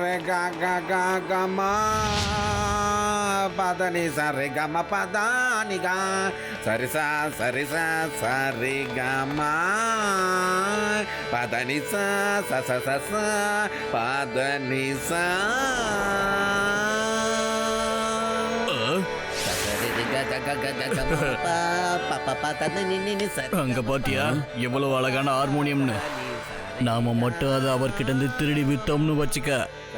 రే గ గమా పదని సరి గమ పదానిగా సరిసా సరిసా సరి గమా పదని సా స స పదని సా. அங்க பாத்தியா எவ்வளவு அழகான ஹார்மோனியம்னு நாம மட்டும் அதை அவர்கிட்ட இருந்து திருடி வித்தோம்னு வச்சுக்க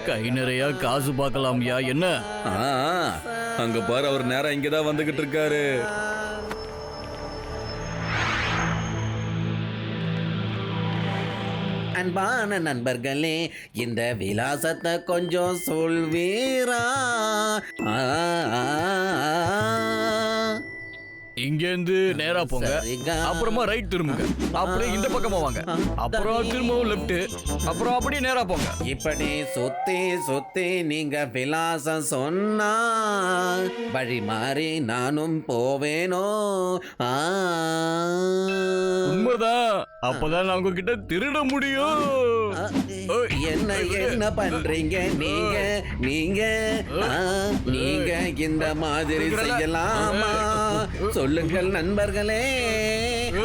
கை நிறைய காசு பார்க்கலாம் யா என்ன ஆ, அங்க பாரு அவர் நேரம் இங்கதான் வந்துகிட்டு இருக்காரு அன்பான நண்பர்களே இந்த விலாசத்தை கொஞ்சம் சொல்வீரா இங்கேருந்து இங்க இருந்து நேரா போங்க. அப்புறமா ரைட் திரும்புங்க. அப்படியே இந்த பக்கமா வாங்க. அப்புறம் திரும்பவும் லெஃப்ட் அப்புறம் அப்படியே நேரா போங்க. இப்படி சுத்தி சுத்தி நீங்க விலாசம் சொன்னா வழி மாறி நானும் போவேனோ? ஆ. உண்மைதான் அப்பதான் நான் உங்ககிட்ட திருட முடியும். என்ன என்ன பண்றீங்க? நீங்க நீங்க நீங்க இந்த மாதிரி செய்யலாமா? சொல்லுங்கள் நண்பர்களே.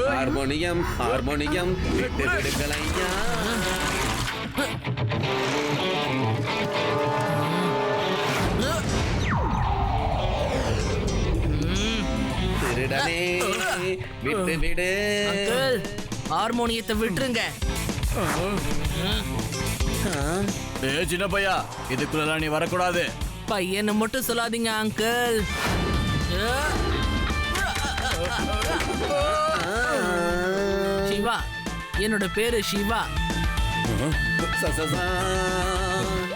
ஹார்மோனியம் ஹார்மோனியம் விட்டு விடுங்கள் ஐயா. விட்டு விடு. அங்கிள் ஹார்மோனியத்தை விட்டுருங்க. ஆ, ஏ சின்ன பையா இதுக்குள்ள நீ வரக்கூடாது. பையனை மட்டும் சொல்லாதீங்க அங்கிள். சிவா என்னோட பேரு சிவா.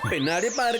பின்னாடி பாரு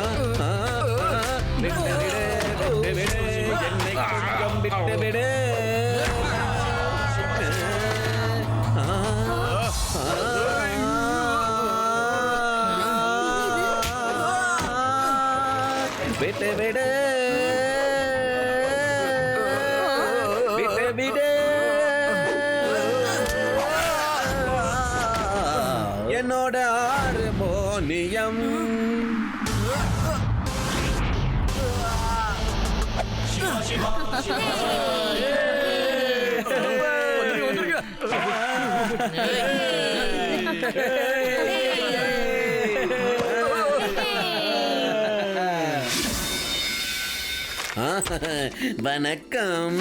வணக்கம்.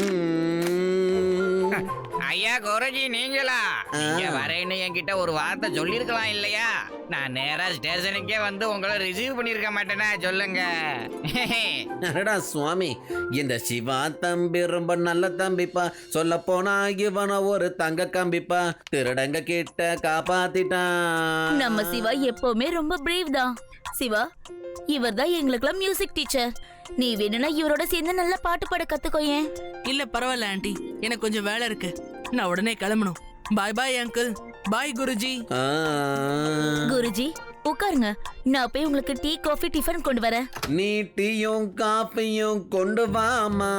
ஐயா குருஜி நீங்களா? நீங்க வரேன்னு என்கிட்ட ஒரு வார்த்தை சொல்லிருக்கலாம் இல்லையா? நான் நேரா ஸ்டேஷனுக்கே வந்து உங்களை ரிசீவ் பண்ணிருக்க மாட்டேனா சொல்லுங்க. அடடா சுவாமி இந்த சிவா தம்பி ரொம்ப நல்ல தம்பிப்பா. சொல்ல போனா இவன ஒரு தங்க கம்பிப்பா. திருடங்க கிட்ட காப்பாத்திட்டான். நம்ம சிவா எப்பவுமே ரொம்ப பிரேவ் தான். சிவா இவர் தான் எங்களுக்குலாம் மியூசிக் டீச்சர் நீ வேணும்னா இவரோட சேர்ந்து நல்லா பாட்டு பாட கத்துக்கோயேன் இல்ல பரவாயில்ல ஆண்டி. எனக்கு கொஞ்சம் வேலை இருக்கு. நான் உடனே கிளம்பணும். Bye bye uncle bye Guruji. ஆ. குருஜி உட்காருங்க. நான் போய் உங்களுக்கு டீ காஃபி டிஃபன் கொண்டு வரேன். நீ டீயும் காஃபியும் கொண்டு வாமா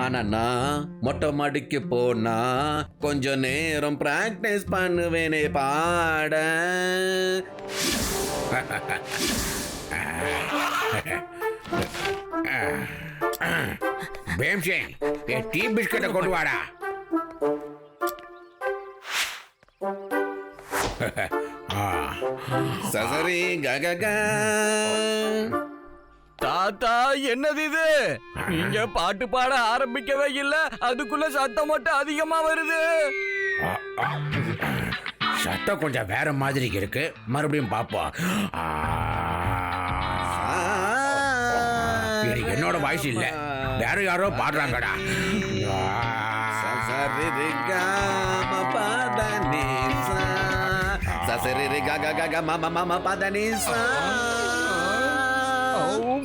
ஆனா நான் மொட்டை மாடிக்கு போனா கொஞ்ச நேரம் பிராக்டிஸ் பண்ணுவேனே பாட. భీమ్సింగ్ ఏ టీ బిస్కెట్ కొట్టువాడా சசரி ககக தாத்தா என்னது இது நீங்க பாட்டு பாட ஆரம்பிக்கவே இல்ல அதுக்குள்ள சத்தம் மட்டும் அதிகமா வருது சத்தம் கொஞ்சம் வேற மாதிரி இருக்கு மறுபடியும் பார்ப்போம் என்னோட வாய்ஸ் இல்ல. வேற யாரோ பாடுறாங்கடா. ஆ. சசரி ரிகாம பதனிசா சசரி ரிகா கக மம மம பதனிசா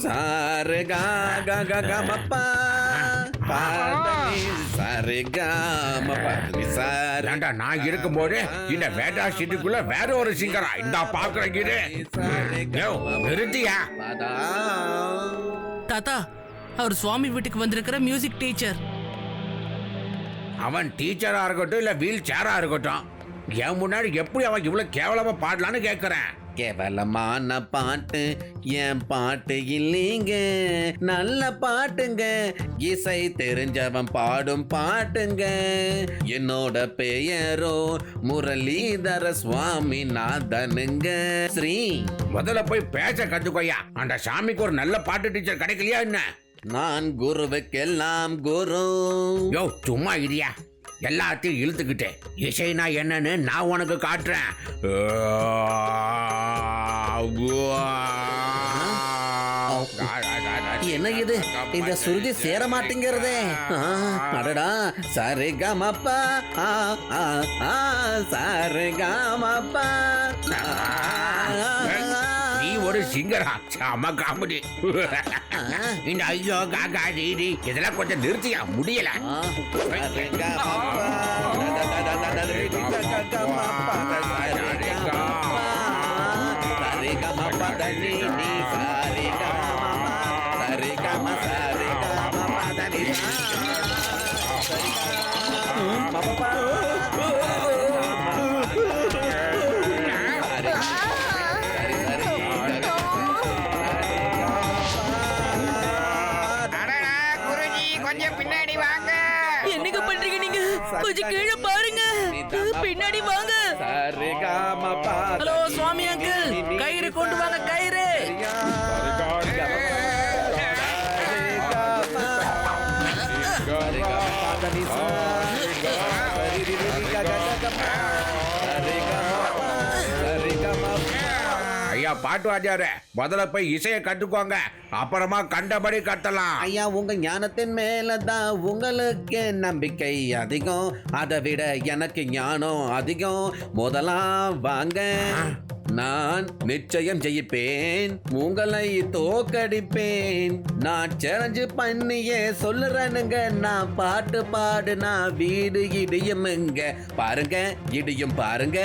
சாரு கா க கம பா பதனி சாரு கா ம பதனிசா சாரி ஏண்டா நான் இருக்கும்போது இந்த வேட்டா சிட்டிக்குள்ள வேற ஒரு சிங்கரா இந்த பாக்குறேன் இது யோ, நிறுத்தியா? பதா தாத்தா அவர் சுவாமி வீட்டுக்கு வந்திருக்கிற மியூசிக் டீச்சர் அவன் டீச்சரா இருக்கட்டும் இல்ல வீல் சேரா இருக்கட்டும் என் முன்னாடி எப்படி அவன் இவ்வளவு கேவலமா பாடலான்னு கேக்குறேன்? கேவலமான பாட்டு என் பாட்டு இல்லைங்க. நல்ல பாட்டுங்க. இசை தெரிஞ்சவன் பாடும் பாட்டுங்க. என்னோட பெயரோ முரளிதர சுவாமி நாதனுங்க ஸ்ரீ. முதல்ல போய் பேச கத்துக்கோயா அந்த சாமிக்கு ஒரு நல்ல பாட்டு டீச்சர் கிடைக்கலையா என்ன? நான் குருவுக்கெல்லாம் குரு. யோ சும்மா இடியா எல்லாத்தையும் இழுத்துக்கிட்டேன் இசைனா என்னன்னு நான் உனக்கு காட்டுறேன். என்ன இது? இந்த சுருதி சேர மாட்டேங்கிறதே. அடடா சரி கமப்பா ஆ, ஆ, ஆ, சரி கமப்பா ஒரு சிங்கரா செம காமெடி இந்த ஐயோ காக்கா டீடி இதெல்லாம் கொஞ்சம் நிறுத்தியா? முடியல. சரி பாட்டு வாத்தியாரே முதல்ல போய் இசையை கத்துக்கோங்க அப்புறமா கண்டபடி கத்தலாம் ஐயா உங்க ஞானத்தின் மேலதான் உங்களுக்கு நம்பிக்கை அதிகம். அதை விட எனக்கு ஞானம் அதிகம். முதலா வாங்க. நான் நிச்சயம் ஜெயிப்பேன். உங்களை தோக்கடிப்பேன் நான் சேலஞ்சு பண்ணியே சொல்லுறேனுங்க. நான் பாட்டு பாடு நான் வீடு இடியுமுங்க. பாருங்க இடியும் பாருங்க.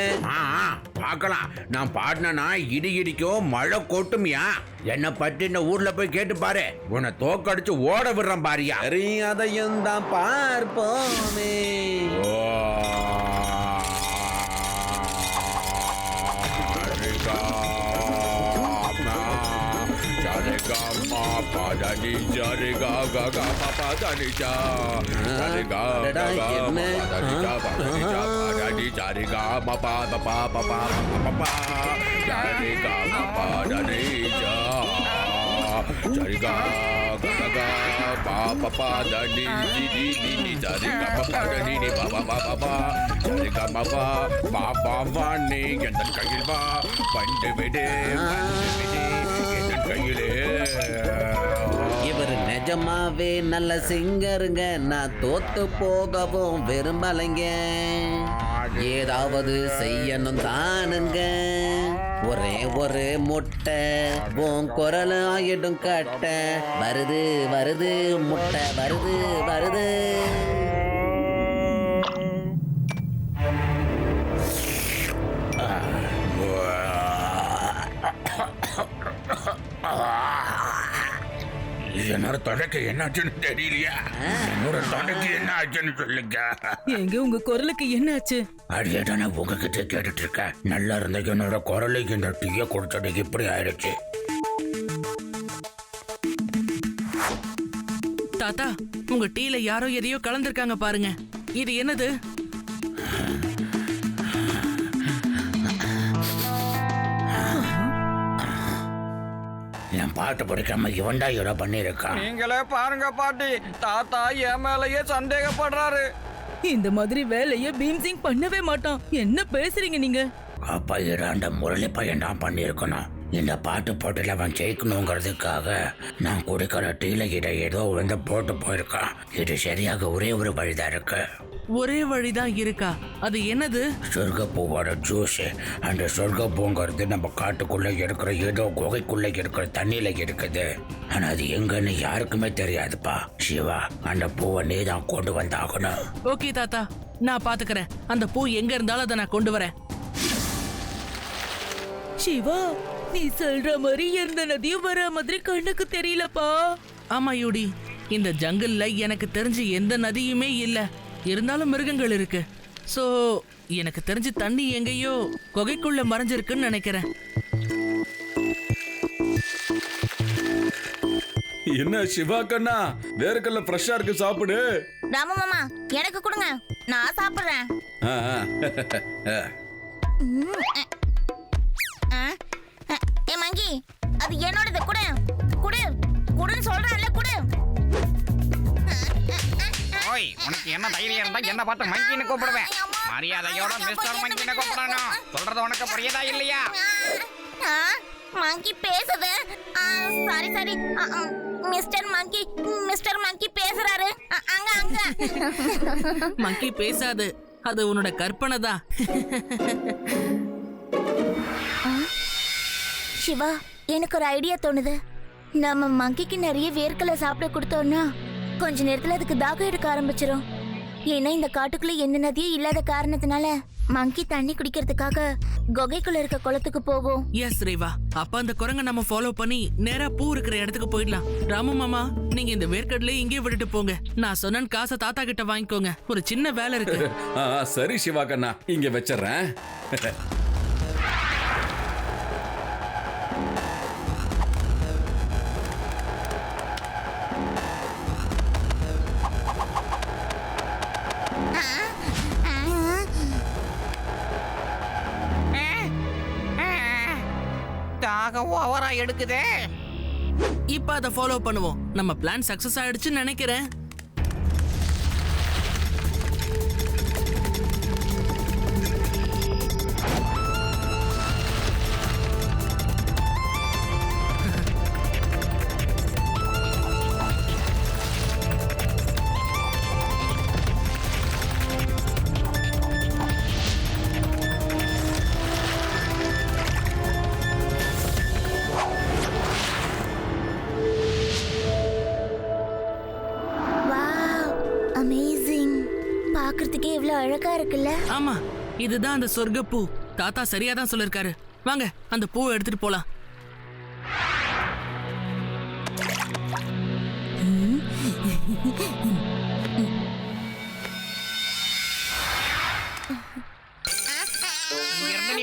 பார்க்கலாம். நான் பாடினா இடி இடிக்கும் மழை கொட்டுமியா? என்னை பத்தி இந்த ஊர்ல போய் கேட்டு பாரு. உன்னை தோக்கடிச்சு ஓட விடுறேன் பாரியா. சரி அதையும் தான் பார்ப்போமே அடடா, என்ன? கையில் வா பண்டு விடு என் கையிலே சிங்கர் நிஜமாவே நல்ல சிங்கருங்க. நான் தோத்து போகவும் விரும்பலைங்க. ஏதாவது செய்யணும் தானுங்க. ஒரே ஒரு முட்டை உன் குரல் ஆயிடும் கட்ட. வருது வருது முட்டை வருது வருது. என்னோட தொடைக்கு என்னாச்சுன்னு தெரியலையா? என்னோட தொடைக்கு என்ன ஆச்சுன்னு சொல்லுங்க. எங்க உங்க குரலுக்கு என்னாச்சு? அடியேட்டா நான் உங்ககிட்ட கேட்டுட்டு இருக்கேன் நல்லா இருந்த என்னோட குரலுக்கு இந்த டீயை கொடுத்தது இப்படி ஆயிடுச்சு. தாத்தா உங்க டீல யாரோ எதையோ கலந்திருக்காங்க பாருங்க. இது என்னது? என் பாட்டு படிக்காம இவன்டா இட பண்ணியிருக்கான். நீங்களே பாருங்க பாட்டி. தாத்தா என் மேலயே சந்தேகப்படுறாரு. இந்த மாதிரி வேலைய பீம்சிங் பண்ணவே மாட்டான். என்ன பேசுறீங்க நீங்க? அப்பா இடாண்ட முரளி பையன் தான் பண்ணியிருக்கணும். இந்த பாட்டு போட்டியில் அவன் ஜெயிக்கணுங்கிறதுக்காக நான் குடிக்கிற டீல இதை ஏதோ வந்து போட்டு போயிருக்கான். இது சரியாக ஒரே ஒரு வழிதான் இருக்கு. ஒரே வழிதான் இருக்கா? அது என்னது? சொர்க்கப்பூவோட ஜூஸ் அந்த சொர்க்கப்பூங்கிறது நம்ம காட்டுக்குள்ள இருக்கிற ஏதோ குகைக்குள்ள இருக்கிற தண்ணியில இருக்குது. ஆனா அது எங்கன்னு யாருக்குமே தெரியாதுப்பா. சிவா அந்த பூவை நீ தான் கொண்டு வந்தாகணும். ஓகே தாத்தா. நான் பாத்துக்கறேன். அந்த பூ எங்க இருந்தாலும் அதை நான் கொண்டு வரேன். சிவா நீ சொல்ற மாதிரி எந்த நதியும் வர மாதிரி கண்ணுக்கு தெரியலப்பா. ஆமா யூடி இந்த ஜங்கிள்ல எனக்கு தெரிஞ்சு எந்த நதியுமே இல்ல. இருந்தாலும் மிருகங்கள் இருக்கு. சோ எனக்கு தெரிஞ்சு தண்ணி எங்கேயோ குகைக்குள்ள மறைஞ்சிருக்குன்னு நினைக்கிறேன். என்ன சிவா கண்ணா? வேர்க்கல்ல ஃப்ரெஷ்ஷா இருக்கு சாப்பிடு. ராம மாமா எனக்கு கொடுங்க. நான் சாப்பிடுறேன். என்ன தைரியம் இருந்தா என்ன பார்த்து மங்கின்னு கூப்பிடுவேன். மரியாதையோட மிஸ்டர் மங்கின்னு கூப்பிடணும். சொல்றது உனக்கு புரியுதா இல்லையா? ஆ, மங்கி பேசுது. Sorry sorry mister monkey mister monkey பேசுறாரு. அங்க அங்க. மங்கி பேசாது. அது உன்னோட கற்பனை தான். சிவா எனக்கு ஒரு ஐடியா தோணுது. நம்ம மங்கிக்கு நிறைய வேர்க்கலை சாப்பிட கொடுத்தோம்னா கொஞ்ச நேரத்துல அதுக்கு தாகம் எடுக்க ஆரம்பிச்சிரும். ஏன்னா இந்த காட்டுக்குள்ள எந்த நதியும் இல்லாத காரணத்தினால மங்கி தண்ணி குடிக்கிறதுக்காக குகைக்குள்ள இருக்க குளத்துக்கு போகும் எஸ் ரேவா. அப்ப அந்த குரங்க நம்ம ஃபாலோ பண்ணி நேரா பூ இருக்கிற இடத்துக்கு போயிடலாம். ராமு மாமா நீங்க இந்த வேர்க்கடலே இங்கே விட்டுட்டு போங்க. நான் சொன்ன காசை தாத்தா கிட்ட வாங்கிக்கோங்க. ஒரு சின்ன வேலை இருக்கு. சரி சிவா கண்ணா இங்க வச்சிடுறேன். தாகம் ஓவரா எடுக்குதே. இப்போ அதை ஃபாலோ பண்ணுவோம். நம்ம பிளான் சக்சஸ் ஆயிடுச்சுன்னு நினைக்கிறேன். அழகா இருக்குல்ல? ஆமா இதுதான் அந்த சொர்க்க பூ தாத்தா சரியா தான் சொல்லிருக்காரு. வாங்க அந்த பூவை எடுத்துட்டு போலாம்.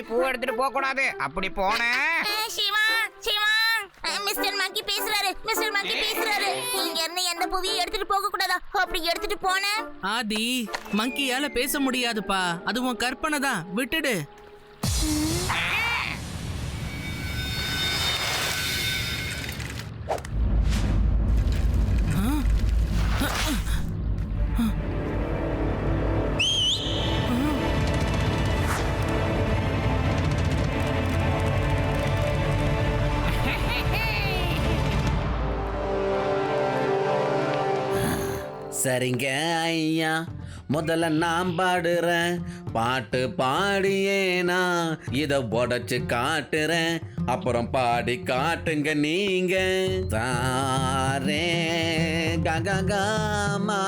பூ எடுத்துட்டு போக கூடாது அப்படி போன மிஸ்டர் மங்கி பேசுறாரு. இங்க இருந்து எந்த பூவையும் எடுத்துட்டு போக கூடாதா? அப்படி எடுத்துட்டு போனேன் ஆதி மங்கியால பேச முடியாதுப்பா. அது உன் கற்பனை தான். விட்டுடு. சரிங்க ஐயா முதல்ல நான் பாடுறேன். பாட்டு பாடியே நான். உடச்சு காட்டுறேன். அப்புறம் பாடி காட்டுங்க நீங்க. தாரே கககாமா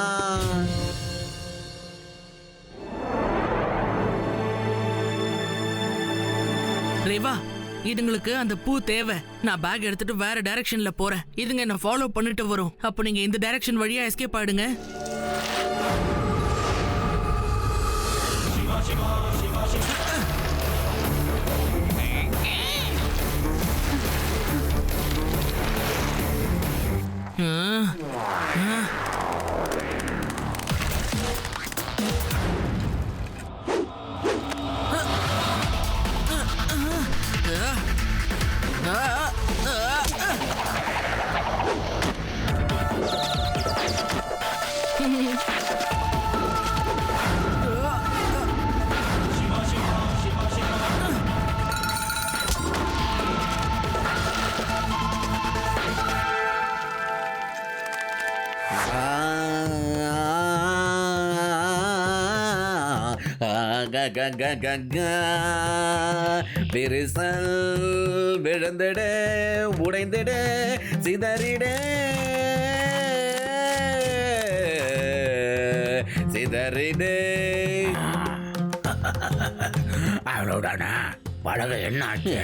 ரேவா இதுங்களுக்கு அந்த பூ தேவை. நான் பேக் எடுத்துட்டு வேற டைரக்ஷன்ல போறேன். இதுங்க என்ன ஃபாலோ பண்ணிட்டு வரும். அப்போ நீங்க இந்த டைரக்ஷன் வழியா எஸ்கேப் ஆயிடுங்க. ஆ, ஆ. க க க க. விரிசல் விழுந்திட உடைந்திட சிதறிட. சிதறிடு. பழக என்ன ஆச்சு?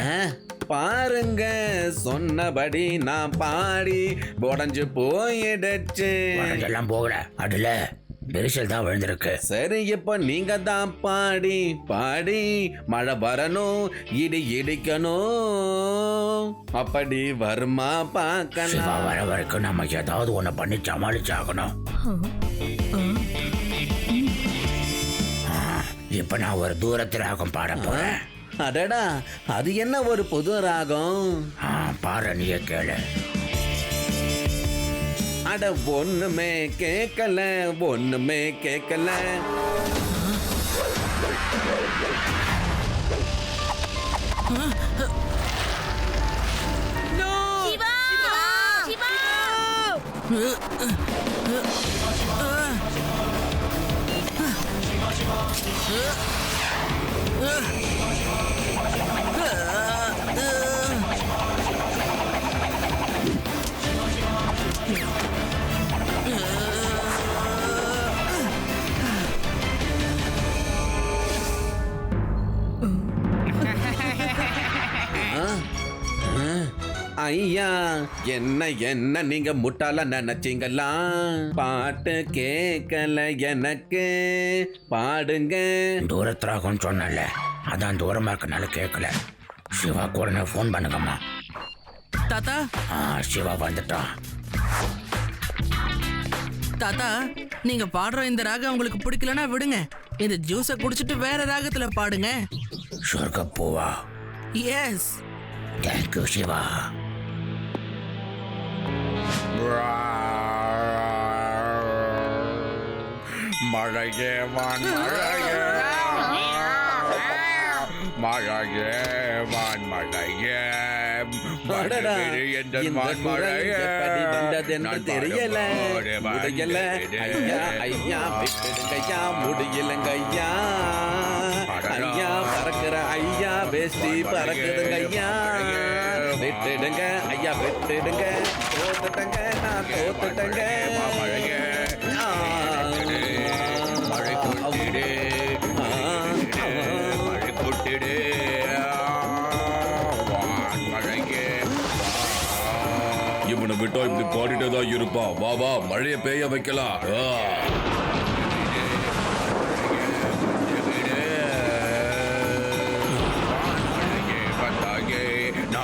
பாருங்க சொன்னபடி நான் பாடி உடஞ்சு போயிடுச்சு. எல்லாம் போகல அதுல விரிசல் தான் விழுந்திருக்கு. சரி இப்போ நீங்க தான் பாடி பாடி மழை வரணும் இடி இடிக்கணும். அப்படி வருமா சிவா பார்க்கலாம் வர வரைக்கும் நம்ம ஏதாவது ஒண்ணு பண்ணி சமாளிச்சாகணும். இப்ப நான் ஒரு தூரத்து ராகம் பாட போறேன். அடடா அது என்ன ஒரு புது ராகம்? ஆ, பாரு நீயே கேளு. அட ஒண்ணுமே கேட்கல ஒண்ணுமே கேட்கல சிவா. ஐயா என்ன என்ன நீங்க முட்டாள நினைச்சீங்களா? பாட்டு கேட்கல எனக்கு. பாடுங்க. தூரத்து ராகம்னு சொன்னல அதான் தூரமா இருக்கனால கேட்கல சிவா கூட ஃபோன் பண்ணுங்கம்மா. தாத்தா? ஆ சிவா வந்துட்டான். தாத்தா நீங்க பாடுற இந்த ராகம் உங்களுக்கு பிடிக்கலனா விடுங்க. இந்த ஜூஸை குடிச்சிட்டு வேற ராகத்துல பாடுங்க. சொர்க்க பூவா? Yes thank you Shiva. குரல் எப்படி வந்ததென்று தெரியல. முடியல. ஐயா ஐயா விட்டுடுங்கய்யா முடியலங்க ஐயா ஐயா பறக்கிற ஐயா பேஸ்டி பறக்குதுங்க ஐயா. விட்டுடுங்க ஐயா விட்டுடுங்க. தோத்துட்டங்க நான் தோத்துட்டங்க. ஆ. இவனை விட்டா இப்படி பாடிட்டே தான் இருப்பான் வா வா மழையை பெய்ய வைக்கலாம்.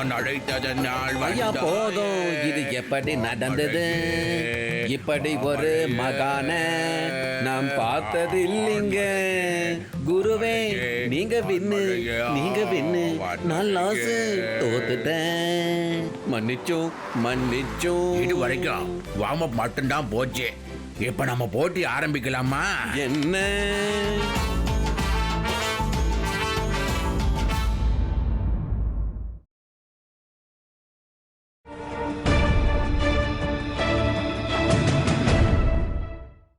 நான் அழைத்ததன் நாள் ஐயா போதும். இது எப்படி நடந்தது? இப்படி ஒரு மகான நாம் பார்த்தது இல்லைங்க குருவே நீங்க வின்னு நீங்க வின்னு நான் லாசு. தோத்துட்டேன். மன்னிச்சோம் மன்னிச்சோம். இது வரைக்கும் வார்ம் அப் மட்டும்தான் போச்சு. இப்ப நம்ம போட்டி ஆரம்பிக்கலாமா? என்ன?